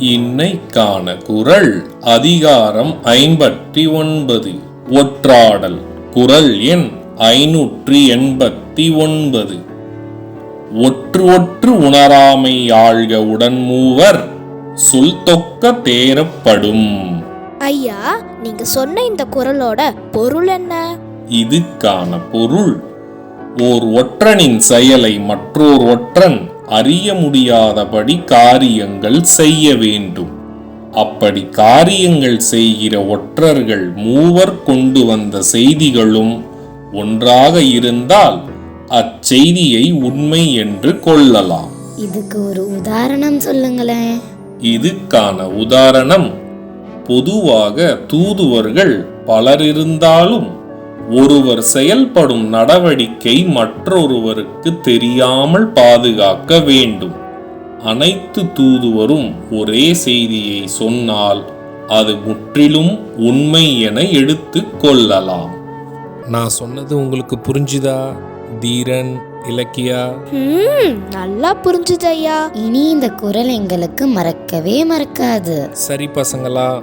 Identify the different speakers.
Speaker 1: இன்னைக்கான குரல் அதிகாரம் ஐம்பத்தி ஒன்பது. ஒற்றாடல். குரல் எண் ஐநூற்றி எண்பத்தி ஒன்பது. ஒற்று ஒற்று உணராமை ஆழ்க உடன் மூவர் சொல் தொக்க தேரப்படும்
Speaker 2: ஐயா நீங்க சொன்ன இந்த குரலோட பொருள் என்ன?
Speaker 1: இதுக்கான பொருள் ஓர் ஒற்றனின் செயலை மற்றோர் ஒற்றன் அறிய முடியாதபடி காரியங்கள் செய்ய வேண்டும். அப்படி காரியங்கள் செய்கிற ஒற்றர்கள் மூவர் கொண்டு வந்த செய்திகளும் ஒன்றாக இருந்தால் அச்செய்தியை உண்மை என்று கொள்ளலாம்.
Speaker 3: இதுக்கு ஒரு உதாரணம் சொல்லுங்களேன்.
Speaker 1: இதுக்கான உதாரணம் பொதுவாக தூதுவர்கள் பலர் இருந்தாலும் ஒருவர் செயல்படும் நடவடிக்கை மற்றொருவருக்கு தெரியாமல் பாதுகாக்க வேண்டும். அனைத்து தூதுவரும் ஒரே செய்தியை சொன்னால் அது முற்றிலும் உண்மை என எடுத்துக் கொள்ளலாம். நான் சொன்னது உங்களுக்கு புரிஞ்சுதா தீரன் இலக்கியா?
Speaker 2: ம் நல்லா புரிஞ்சுது ஐயா.
Speaker 3: இனி இந்த குரல் எங்களுக்கு மறக்கவே மறக்காது.
Speaker 1: சரி பசங்களா